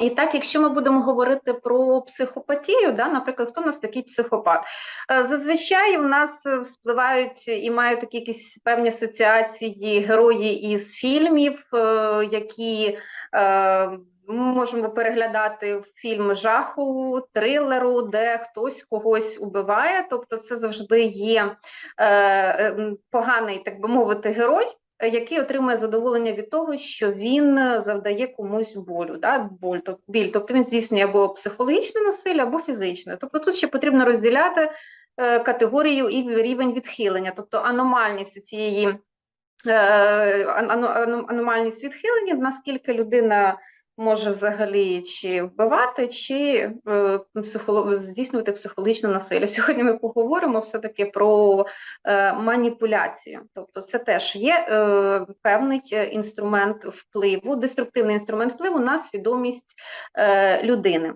І так, якщо ми будемо говорити про психопатію, да, наприклад, хто у нас такий психопат? Е, Зазвичай в нас е, вспливають і мають такі якісь певні асоціації герої із фільмів, е, які можемо переглядати фільм жаху, трилеру, де хтось когось убиває. Тобто, це завжди є поганий, так би мовити, герой який отримує задоволення від того, що він е, завдає комусь болю, да, боль, біль. Тобто він здійснює або психологічне насилля, або фізичне. Тобто тут ще потрібно розділяти е, категорію і рівень відхилення, тобто аномальність цієї е, ано- ано- аномальність відхилення, наскільки людина може взагалі чи вбивати, чи е, психоло- здійснювати психологічне насилля. Сьогодні ми поговоримо все-таки про е, маніпуляцію. Тобто, це теж є е, певний е, інструмент впливу, деструктивний інструмент впливу на свідомість е, людини.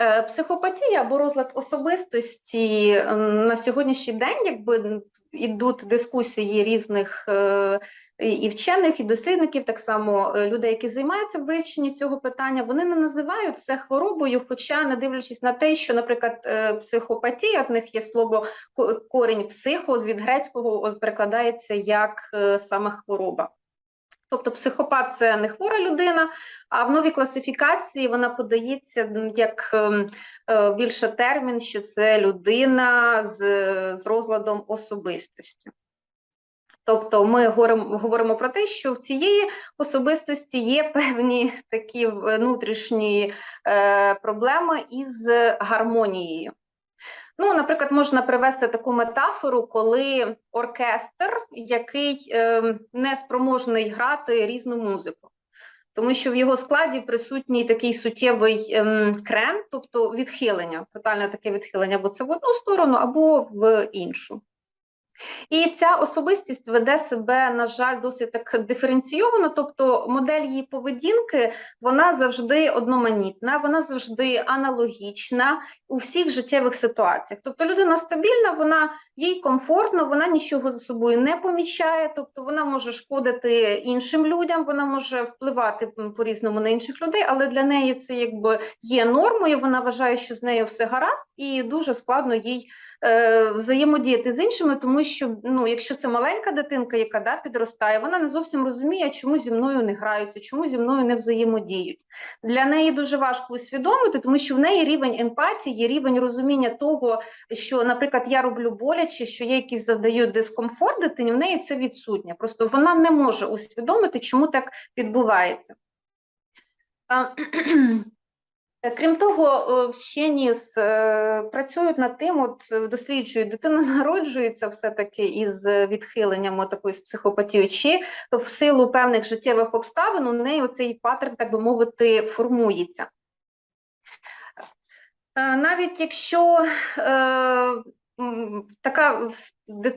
Е, Психопатія або розлад особистості на сьогоднішній день, якби ідуть дискусії різних е, і вчених, і дослідників, так само е, людей, які займаються вивченням цього питання, вони не називають це хворобою, хоча не дивлячись на те, що, наприклад, е, психопатія, в них є слово корінь психо від грецького перекладається як е, саме хвороба. Тобто психопат це не хвора людина, а в новій класифікації вона подається як ем, більше термін, що це людина з, з розладом особистості. Тобто ми говоримо, про те, що в цієї особистості є певні такі внутрішні е, проблеми із гармонією. Ну, наприклад, можна привести таку метафору, коли оркестр, який е, не спроможний грати різну музику, тому що в його складі присутній такий суттєвий ем, крен, тобто відхилення, тотальне таке відхилення, або це в одну сторону, або в іншу. І ця особистість веде себе, на жаль, досить так диференційовано, тобто модель її поведінки вона завжди одноманітна, вона завжди аналогічна у всіх життєвих ситуаціях. Тобто людина стабільна, вона їй комфортно, вона нічого за собою не помічає, тобто вона може шкодити іншим людям, вона може впливати по-різному на інших людей, але для неї це якби є нормою. Вона вважає, що з нею все гаразд, і дуже складно їй е, взаємодіяти з іншими, тому що ну, якщо це маленька дитинка, яка да, підростає, вона не зовсім розуміє, чому зі мною не граються, чому зі мною не взаємодіють. Для неї дуже важко усвідомити, тому що в неї рівень емпатії, рівень розуміння того, що, наприклад, я роблю боляче, що я якийсь завдаю дискомфорт дитині, в неї це відсутнє. Просто вона не може усвідомити, чому так відбувається. Е, Крім того, вчені е, працюють над тим, от е, досліджують, дитина народжується все-таки із відхиленням от такої з психопатії чи в силу певних життєвих обставин у неї оцей паттерн, так би мовити, формується. Навіть якщо така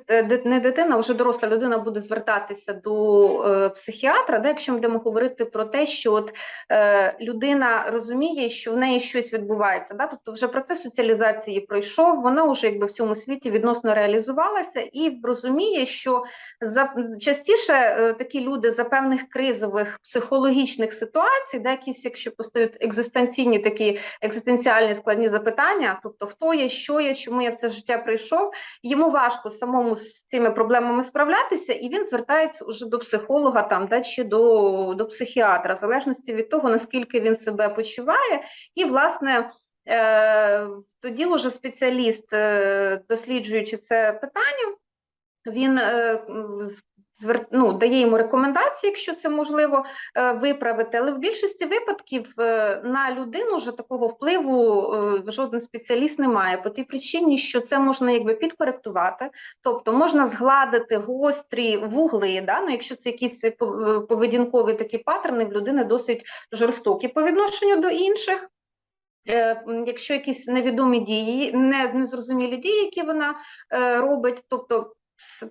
е, не дитина, вже доросла людина буде звертатися до е, психіатра, да, якщо ми будемо говорити про те, що от, е, людина розуміє, що в неї щось відбувається, да, тобто вже процес соціалізації пройшов, вона вже якби в цьому світі відносно реалізувалася і розуміє, що за частіше такі люди за певних кризових психологічних ситуацій, да, якісь, якщо постають екзистенційні такі екзистенціальні складні запитання, тобто хто я, що я, чому я в це життя прийшов, йому важко самому з цими проблемами справлятися, і він звертається уже до психолога там, да, чи до, до психіатра, в залежності від того, наскільки він себе почуває, і власне. Е, тоді вже спеціаліст, е, досліджуючи це питання, він е, звер... ну, дає йому рекомендації, якщо це можливо е, виправити. Але в більшості випадків е, на людину вже такого впливу е, жоден спеціаліст не має по тій причині, що це можна якби підкоректувати, тобто можна згладити гострі вугли. Да? Ну, якщо це якісь пов- поведінкові такі паттерни в людини досить жорстокі по відношенню до інших. Якщо якісь невідомі дії, не, незрозумілі дії, які вона робить, тобто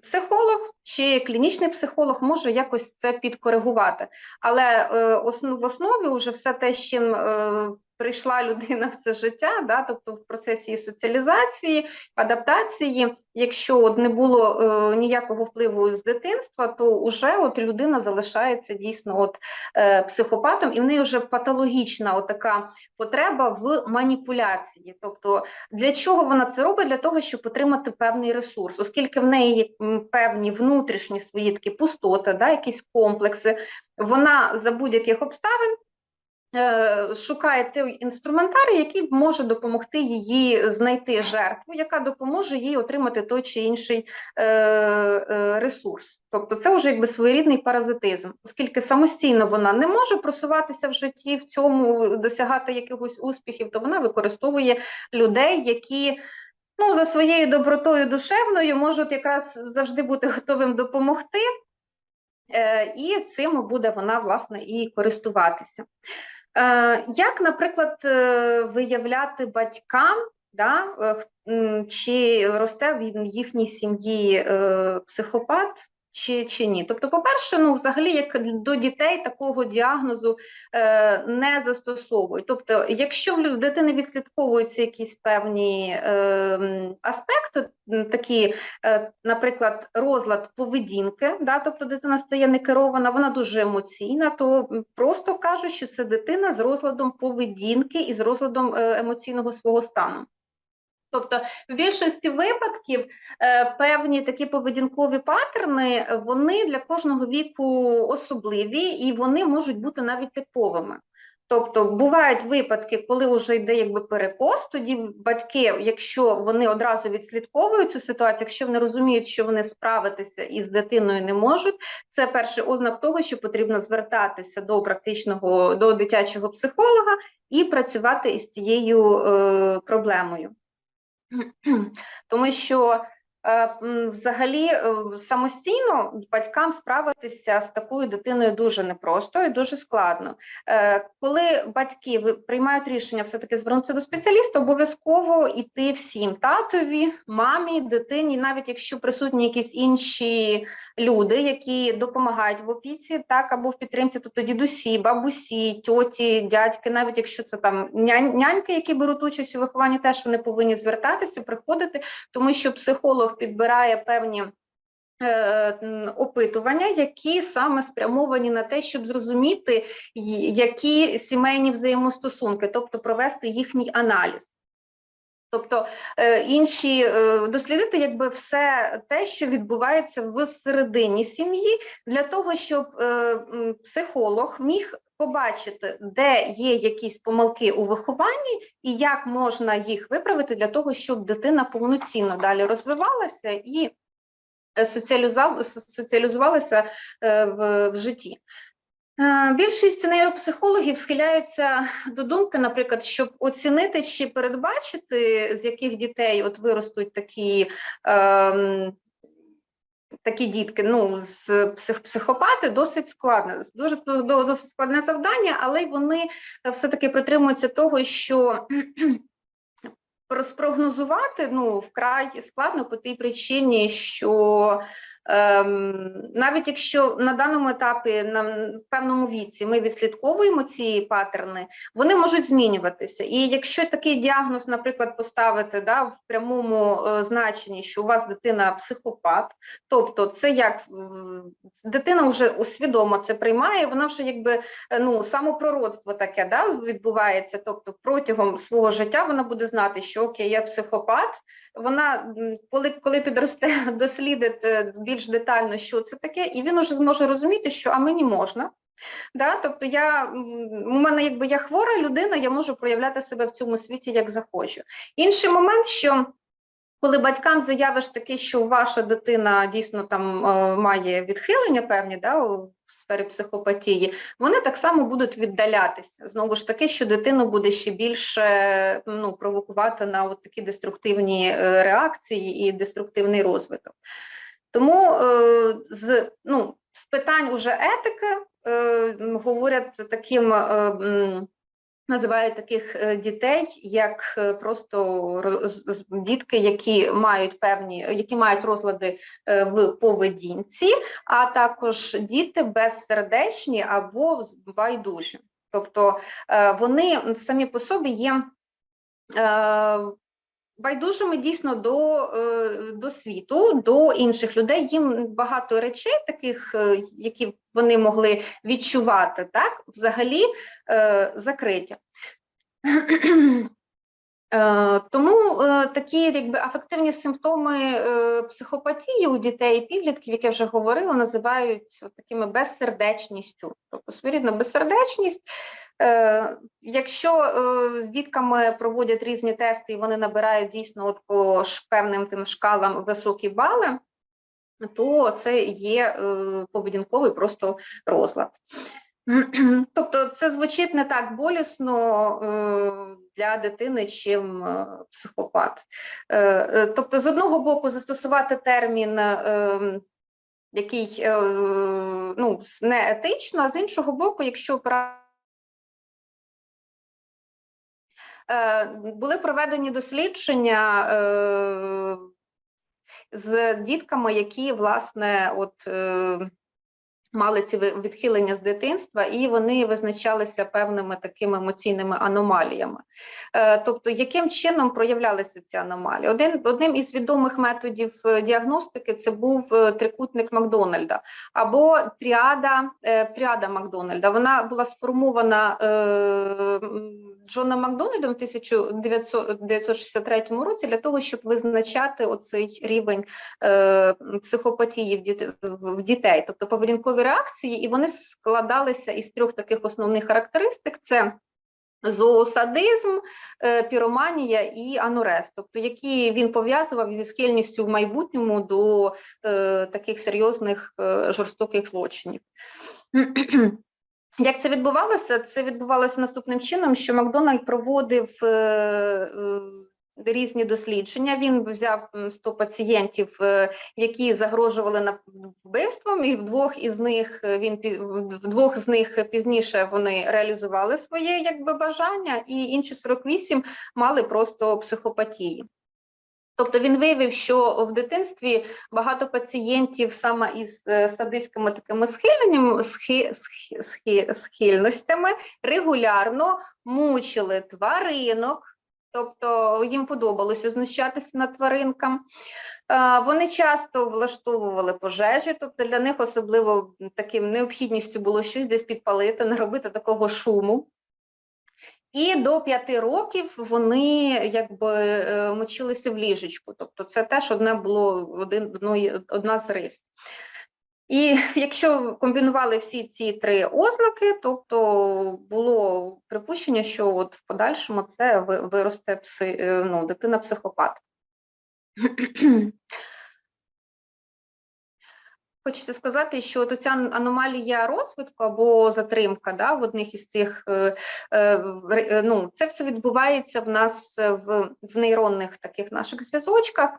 психолог чи клінічний психолог може якось це підкоригувати. Але е, в основі вже все те, з чим е, прийшла людина в це життя, да, тобто в процесі соціалізації, адаптації, якщо от не було е, ніякого впливу з дитинства, то вже от людина залишається дійсно от, е, психопатом, і в неї вже патологічна така потреба в маніпуляції. Тобто, для чого вона це робить? Для того, щоб отримати певний ресурс, оскільки в неї певні внутрішні свої такі пустоти, да, якісь комплекси, вона за будь-яких обставин. Е, Шукає той інструментарій, який може допомогти їй знайти жертву, яка допоможе їй отримати той чи інший е, е, ресурс. Тобто це вже якби своєрідний паразитизм, оскільки самостійно вона не може просуватися в житті, в цьому досягати якихось успіхів, то вона використовує людей, які ну, за своєю добротою душевною можуть якраз завжди бути готовим допомогти, і цим буде вона власне і користуватися. Е, Як, наприклад, е, виявляти батькам, да, е, чи росте в їхній сім'ї психопат, чи, чи ні? Тобто, по-перше, ну, взагалі, як до дітей такого діагнозу е, не застосовують. Тобто, якщо в дитини відслідковуються якісь певні е, аспекти, такі, е, наприклад, розлад поведінки, да, тобто дитина стає некерована, вона дуже емоційна, то просто кажуть, що це дитина з розладом поведінки і з розладом е, емоційного свого стану. Тобто, в більшості випадків е, певні такі поведінкові паттерни, е, вони для кожного віку особливі і вони можуть бути навіть типовими. Тобто бувають випадки, коли вже йде якби перекос, тоді батьки, якщо вони одразу відслідковують цю ситуацію, якщо вони розуміють, що вони справитися із дитиною не можуть, це перший ознак того, що потрібно звертатися до практичного до дитячого психолога і працювати із цією е, проблемою. Тому що взагалі е, самостійно батькам справитися з такою дитиною дуже непросто і дуже складно. Е, Коли батьки приймають рішення все-таки звернутися до спеціаліста, обов'язково йти всім татові, мамі, дитині, навіть якщо присутні якісь інші люди, які допомагають в опіці, так або в підтримці, тобто дідусі, бабусі, тьоті, дядьки, навіть якщо це там нянь- няньки, які беруть участь у вихованні, теж вони повинні звертатися, приходити, тому що психолог підбирає певні. е, Опитування, які саме спрямовані на те, щоб зрозуміти, які сімейні взаємостосунки, тобто провести їхній аналіз. Тобто е, інші е, дослідити якби все те, що відбувається всередині сім'ї, для того, щоб е, психолог міг побачити, де є якісь помилки у вихованні, і як можна їх виправити для того, щоб дитина повноцінно далі розвивалася і соціалізувалася в, в житті. Е, Більшість нейропсихологів схиляються до думки, наприклад, щоб оцінити чи передбачити, з яких дітей от виростуть такі, ем, такі дітки, ну, з псих, психопати, досить складне, дуже досить складне завдання, але вони е, все-таки притримуються того, що про- спрогнозувати ну, вкрай складно по тій причині, що ем, навіть якщо на даному етапі, на в певному віці, ми відслідковуємо ці паттерни, вони можуть змінюватися. І якщо такий діагноз, наприклад, поставити да, в прямому е, значенні, що у вас дитина психопат, тобто це як м, дитина вже усвідомо це приймає, вона вже якби е, ну, самопрородство таке да, відбувається. Тобто протягом свого життя вона буде знати, що окей, я психопат. Вона, коли, коли підросте, дослідить е, більш детально, що це таке, і він уже зможе розуміти, що а мені можна. Да? Тобто я, у мене якби я хвора людина, я можу проявляти себе в цьому світі як захочу. Інший момент, що коли батькам заявиш таке, що ваша дитина дійсно там е, має відхилення певні да, у сфері психопатії, вони так само будуть віддалятися. Знову ж таки, що дитину буде ще більше ну, провокувати на от такі деструктивні е, реакції і деструктивний розвиток. Тому е, з, ну, з питань уже етики е, говорять таким. е, Називають таких дітей як просто дітки, які мають певні, які мають розлади в поведінці, а також діти безсердечні або байдужі. Тобто вони самі по собі є байдужими дійсно до, е, до світу, до інших людей. Їм багато речей, таких, е, які вони могли відчувати, так, взагалі е, закриті. Тому такі якби афективні симптоми психопатії у дітей і підлітків, як я вже говорила, називають такими безсердечністю. Тобто своєрідна безсердечність. Е, Якщо е, з дітками проводять різні тести і вони набирають дійсно от по певним тим шкалам високі бали, то це є е, поведінковий просто розлад. Тобто це звучить не так болісно для дитини, чим психопат. Тобто, з одного боку, застосувати термін, який ну, не етично, а з іншого боку, якщо пра- були проведені дослідження е, з дітками, які власне от е, мали ці відхилення з дитинства, і вони визначалися певними такими емоційними аномаліями. Е, Тобто, яким чином проявлялися ці аномалії? Один одним із відомих методів е, діагностики це був е, трикутник Макдональда або тріада, е, тріада Макдональда. Вона була сформована е, Джоном Макдональдом в 1963 році для того, щоб визначати оцей рівень е, психопатії в, діт- в дітей, тобто поведінкові реакції, і вони складалися із трьох таких основних характеристик: це зоосадизм, е, піроманія і анурез, тобто які він пов'язував зі схильністю в майбутньому до е, таких серйозних е, жорстоких злочинів. Як це відбувалося? Це відбувалося наступним чином, що Макдональд проводив е, е, різні дослідження. Він взяв м, 100 пацієнтів, е, які загрожували вбивством, і в двох із них він пі- в двох з них пізніше вони реалізували своє якби бажання, і інші 48 мали просто психопатії. Тобто він виявив, що в дитинстві багато пацієнтів саме із е, садистськими такими схиленнями, схи, схи, схи, схильностями регулярно мучили тваринок, тобто їм подобалося знущатися над тваринкам. Е, Вони часто влаштовували пожежі, тобто для них особливо таким необхідністю було щось десь підпалити, не робити такого шуму. І до п'яти років вони якби е, мочилися в ліжечку. Тобто, це теж одне було один одної- одна з рис. І якщо комбінували всі ці три ознаки, тобто було припущення, що от в подальшому це виросте пси, е, ну, дитина психопат. Хочеться сказати, що от ця аномалія розвитку або затримка да, в одних із цих, е, е, е, ну, це все відбувається в нас е, в, в нейронних таких наших зв'язочках.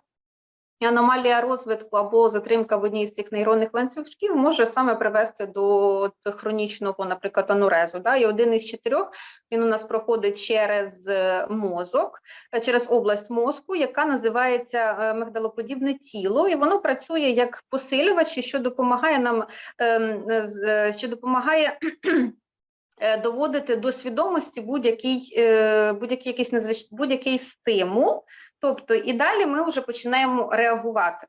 І аномалія розвитку або затримка в одній з цих нейронних ланцюжків може саме привести до хронічного, наприклад, анурезу. Да? І один із чотирьох він у нас проходить через е, мозок, е, через область мозку, яка називається е, мигдалоподібне тіло, і воно працює як посилювач, що допомагає нам ем, що допомагає. Доводити до свідомості будь-який будь-який якийсь будь-який стимул, тобто і далі ми вже починаємо реагувати.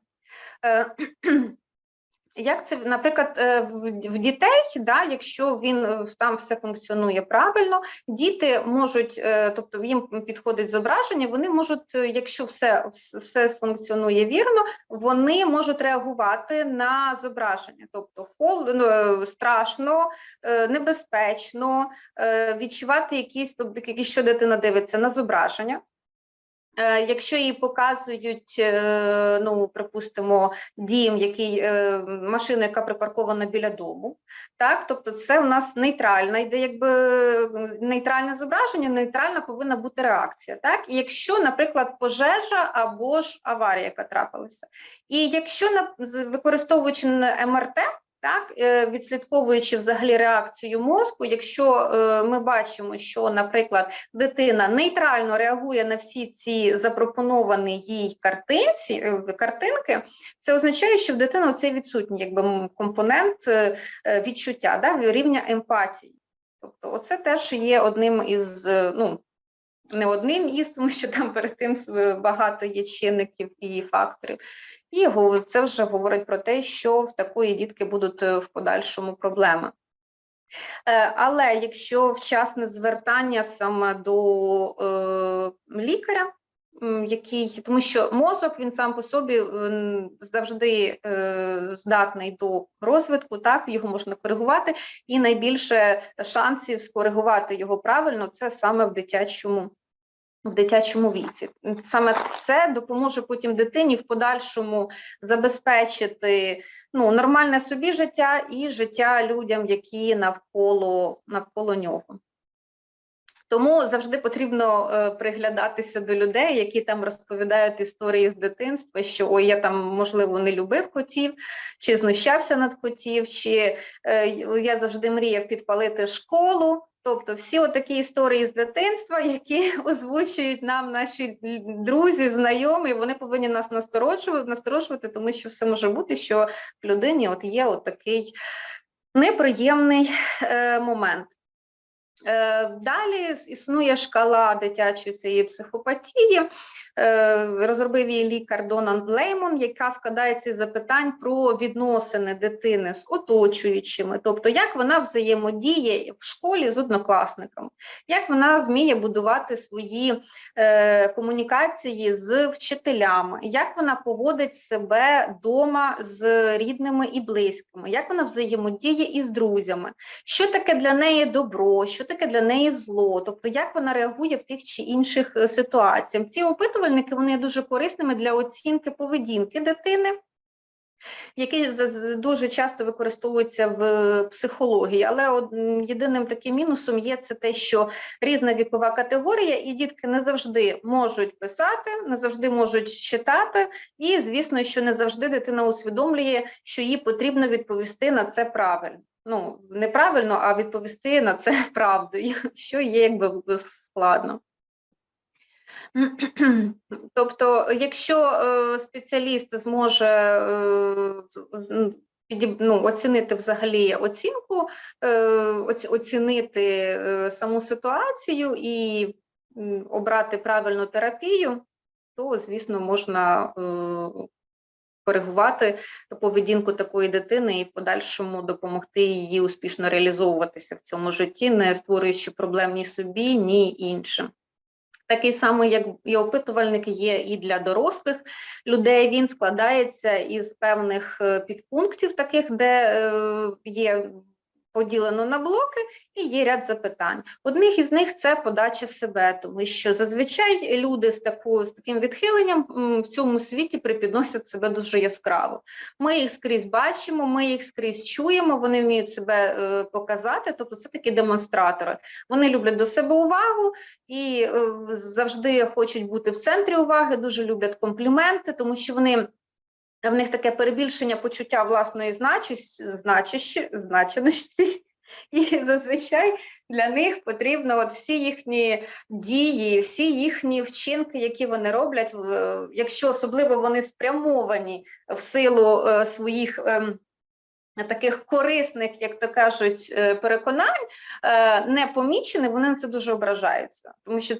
Е, Як це, наприклад, е, в дітей, да, якщо він е, там все функціонує правильно, діти можуть, тобто їм підходить зображення, вони можуть, якщо все, все функціонує вірно, вони можуть реагувати на зображення, тобто хол, ну, страшно, небезпечно, відчувати якісь, тобто, якщо дитина дивиться на зображення. Е, Якщо їй показують, е, ну припустимо, дім, який е, машину, яка припаркована біля дому, так тобто це у нас нейтральна йде, якби нейтральне зображення, нейтральна повинна бути реакція. Так, і якщо, наприклад, пожежа або ж аварія, яка трапилася, і якщо використовуючи МРТ. Так, е, відслідковуючи взагалі реакцію мозку, якщо е, ми бачимо, що, наприклад, дитина нейтрально реагує на всі ці запропоновані їй картинці, е, картинки, це означає, що в дитини цей відсутній якби, компонент відчуття, да, рівня емпатії. Тобто, оце теж є одним із, ну, не одним із, тому що там перед тим багато є чинників і факторів. І це вже говорить про те, що в такої дітки будуть е, в подальшому проблеми. Е, Але якщо вчасне звертання саме до е, лікаря, який, тому що мозок він сам по собі завжди здатний до розвитку, так його можна коригувати, і найбільше шансів скоригувати його правильно це саме в дитячому. В дитячому віці саме це допоможе потім дитині в подальшому забезпечити ну, нормальне собі життя і життя людям, які навколо, навколо нього. Тому завжди потрібно е, приглядатися до людей, які там розповідають історії з дитинства, що ой, я там можливо не любив котів, чи знущався над котів, чи е, я завжди мріяв підпалити школу. Тобто всі отакі історії з дитинства, які озвучують нам наші друзі, знайомі, вони повинні нас насторожувати, насторожувати, тому що все може бути, що в людині от є от такий неприємний е, момент. Е, Далі існує шкала дитячої цієї психопатії. Е, Розробив її лікар Донан Леймон, яка складається з запитань про відносини дитини з оточуючими, тобто як вона взаємодіє в школі з однокласниками, як вона вміє будувати свої е, комунікації з вчителями, як вона поводить себе вдома з рідними і близькими, як вона взаємодіє із друзями, що таке для неї добро, що таке для неї зло, тобто як вона реагує в тих чи інших е, ситуаціях. Ці опитувальники вони є дуже корисними для оцінки поведінки дитини. Які дуже часто використовуються в психології, але єдиним таким мінусом є це те, що різна вікова категорія, і дітки не завжди можуть писати, не завжди можуть читати, і звісно, що не завжди дитина усвідомлює, що їй потрібно відповісти на це правильно. Ну, не правильно, а відповісти на це правдою, що є якби складно. Тобто, якщо е, спеціаліст зможе е, ну, оцінити взагалі оцінку, е, оцінити саму ситуацію і обрати правильну терапію, то, звісно, можна коригувати поведінку такої дитини і в подальшому допомогти її успішно реалізовуватися в цьому житті, не створюючи проблем ні собі, ні іншим. Такий самий, як і опитувальник, є і для дорослих людей. Він складається із певних е, підпунктів, таких, де е, є поділено на блоки, і є ряд запитань. Одних із них це подача себе, тому що зазвичай люди з такою з таким відхиленням в цьому світі припідносять себе дуже яскраво. Ми їх скрізь бачимо, ми їх скрізь чуємо, вони вміють себе е, показати, тобто це такі демонстратори. Вони люблять до себе увагу і е, завжди хочуть бути в центрі уваги, дуже люблять компліменти, тому що вони. В них таке перебільшення почуття власної значущ- значущі- значеності, і зазвичай для них потрібно от всі їхні дії, всі їхні вчинки, які вони роблять, якщо особливо вони спрямовані в силу е, своїх. ем, Таких корисних, як то кажуть, е, переконань е, не помічені, вони на це дуже ображаються, тому що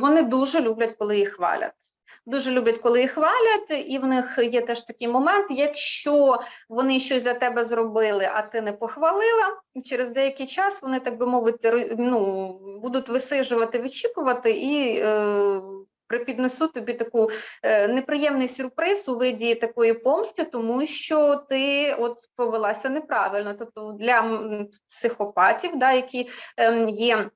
вони дуже люблять, коли їх хвалять. Дуже люблять, коли їх хвалять, і в них є теж такий момент, якщо вони щось для тебе зробили, а ти не похвалила, через деякий час вони, так би мовити, ну, будуть висижувати, вичікувати і е, припіднесуть тобі таку е, неприємний сюрприз у виді такої помсти, тому що ти от повелася неправильно. Тобто для психопатів, да, які ем, є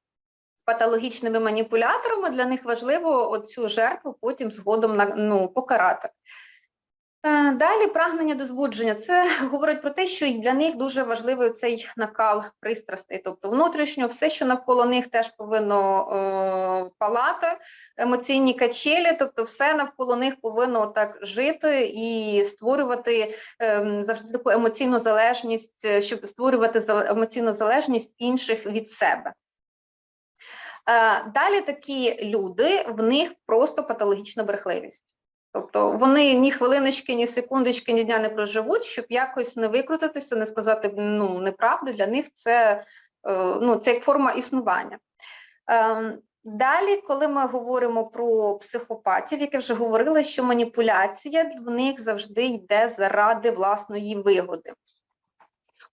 патологічними маніпуляторами, для них важливо оцю жертву потім згодом ну, покарати. Е, Далі прагнення до збудження. Це говорить про те, що для них дуже важливий цей накал пристрастей, тобто внутрішньо все, що навколо них теж повинно е, палати, емоційні качелі, тобто все навколо них повинно так жити і створювати ем, завжди таку емоційну залежність, е, щоб створювати емоційну залежність інших від себе. Е, Далі такі люди, в них просто патологічна брехливість. Тобто вони ні хвилиночки, ні секундочки, ні дня не проживуть, щоб якось не викрутитися, не сказати ну, неправду. Для них це е, ну, це як форма існування. Ем, Далі, коли ми говоримо про психопатів, як я вже говорила, що маніпуляція в них завжди йде заради власної вигоди.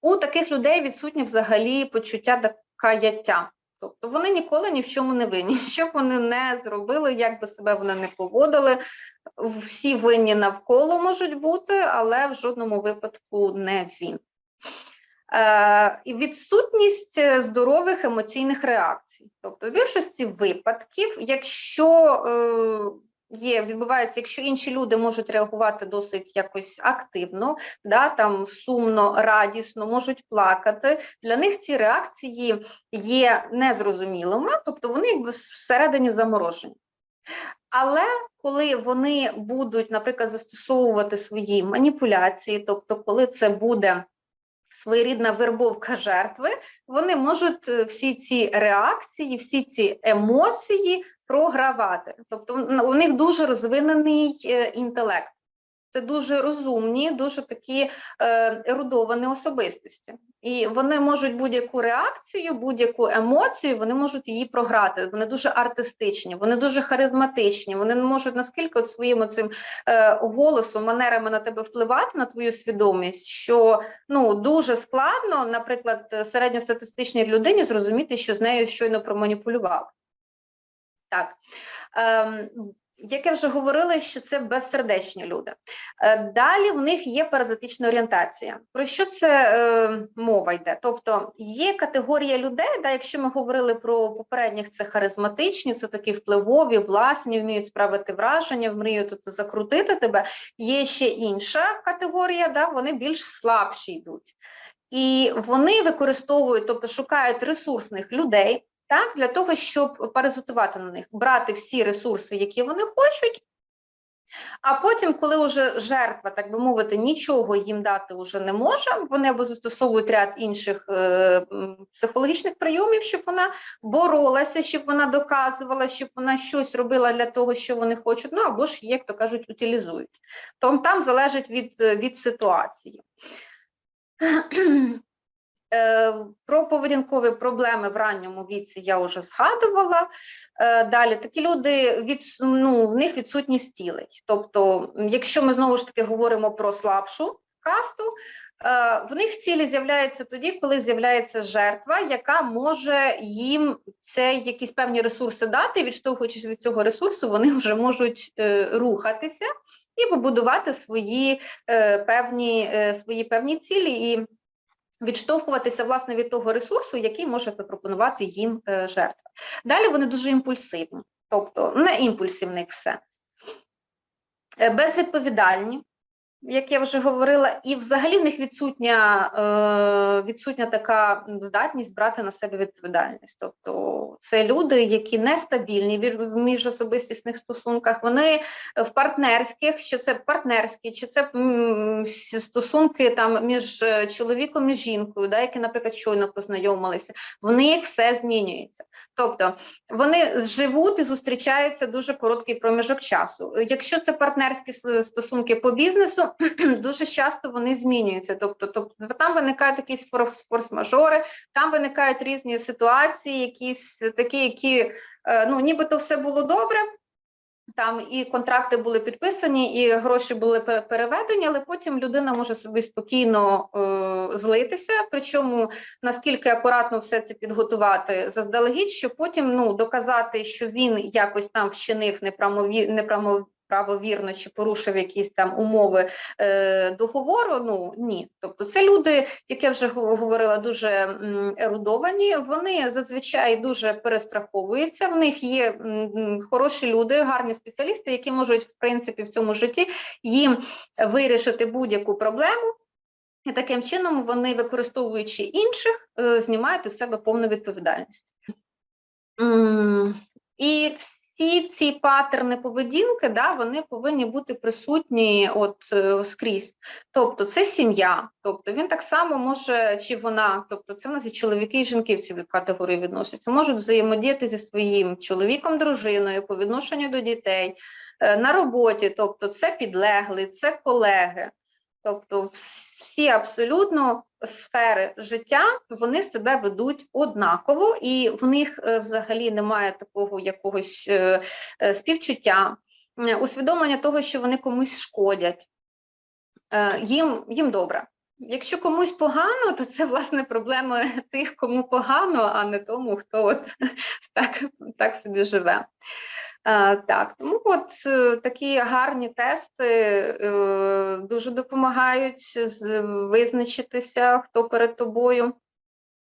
У таких людей відсутнє взагалі почуття каяття. Тобто вони ніколи ні в чому не винні. Що б вони не зробили, як би себе вони не поводили, всі винні навколо можуть бути, але в жодному випадку не він. Е, відсутність здорових емоційних реакцій. Тобто, в більшості випадків, якщо е, є, відбувається, якщо інші люди можуть реагувати досить якось активно, да, там сумно, радісно, можуть плакати, для них ці реакції є незрозумілими, тобто вони якби всередині заморожені. Але коли вони будуть, наприклад, застосовувати свої маніпуляції, тобто, коли це буде своєрідна вербовка жертви, вони можуть е, всі ці реакції, всі ці емоції програвати. Тобто у них дуже розвинений е, інтелект. Це дуже розумні, дуже такі е, ерудовані особистості. І вони можуть будь-яку реакцію, будь-яку емоцію, вони можуть її програти. Вони дуже артистичні, вони дуже харизматичні. Вони можуть наскільки от своїм цим е, голосом, манерами на тебе впливати на твою свідомість, що ну дуже складно, наприклад, середньостатистичній людині зрозуміти, що з нею щойно проманіпулював. Так. Ем, як я вже говорила, що це безсердечні люди. Е, далі в них є паразитична орієнтація. Про що це е, мова йде? Тобто є категорія людей, да, якщо ми говорили про попередніх, це харизматичні, це такі впливові, власні, вміють справити враження, вміють тут закрутити тебе. Є ще інша категорія, да, вони більш слабші йдуть. І вони використовують, тобто шукають ресурсних людей так, для того, щоб паразитувати на них, брати всі ресурси, які вони хочуть. А потім, коли вже жертва, так би мовити, нічого їм дати вже не може, вони або застосовують ряд інших е, психологічних прийомів, щоб вона боролася, щоб вона доказувала, щоб вона щось робила для того, що вони хочуть, ну або ж, як то кажуть, утилізують. Тому там залежить від, від ситуації. Е, про поведінкові проблеми в ранньому віці я вже згадувала. Е, далі такі люди від ну, в них відсутність цілей. Тобто, якщо ми знову ж таки говоримо про слабшу касту, е, в них цілі з'являються тоді, коли з'являється жертва, яка може їм це якісь певні ресурси дати, відштовхуючись від цього ресурсу, вони вже можуть рухатися і побудувати свої певні свої певні цілі. і відштовхуватися власне від того ресурсу, який може запропонувати їм е, жертва. Далі вони дуже імпульсивні, тобто не імпульсивник все. Е, безвідповідальні, як я вже говорила, і взагалі в них відсутня е, відсутня така здатність брати на себе відповідальність. Тобто це люди, які нестабільні в міжособистісних стосунках, вони в партнерських, що це партнерські, чи це стосунки там між чоловіком і жінкою, да, які, наприклад, щойно познайомилися, в них все змінюється. Тобто вони живуть і зустрічаються дуже короткий проміжок часу. Якщо це партнерські стосунки по бізнесу, дуже часто вони змінюються. Тобто, тобто там виникають якісь форс-мажори, там виникають різні ситуації, якісь такі, які е, ну нібито все було добре. Там і контракти були підписані, і гроші були переведені, але потім людина може собі спокійно е, злитися. Причому наскільки акуратно все це підготувати заздалегідь, щоб потім ну доказати, що він якось там вчинив неправомі, неправомі, правовірно чи порушив якісь там умови е, договору. Ну ні, тобто це люди, як я вже говорила, дуже ерудовані. Вони зазвичай дуже перестраховуються. В них є хороші люди, гарні спеціалісти, які можуть в принципі в цьому житті їм вирішити будь-яку проблему. І таким чином вони, використовуючи інших, е, знімають із себе повну відповідальність. І всі ці патерни поведінки, да, вони повинні бути присутні от е, скрізь. Тобто це сім'я, тобто він так само може, чи вона, тобто це в нас і чоловіки і жінки в цю категорію відносяться, можуть взаємодіяти зі своїм чоловіком, дружиною по відношенню до дітей е, на роботі, тобто це підлеглий, це колеги. Тобто всі абсолютно сфери життя вони себе ведуть однаково, і в них е, взагалі немає такого якогось е, е, співчуття, усвідомлення того, що вони комусь шкодять. Їм, їм добре. Якщо комусь погано, то це власне проблеми тих, кому погано, а не тому, хто от так, так собі живе. Е, Так, тому от е, такі гарні тести е, дуже допомагають визначитися, хто перед тобою.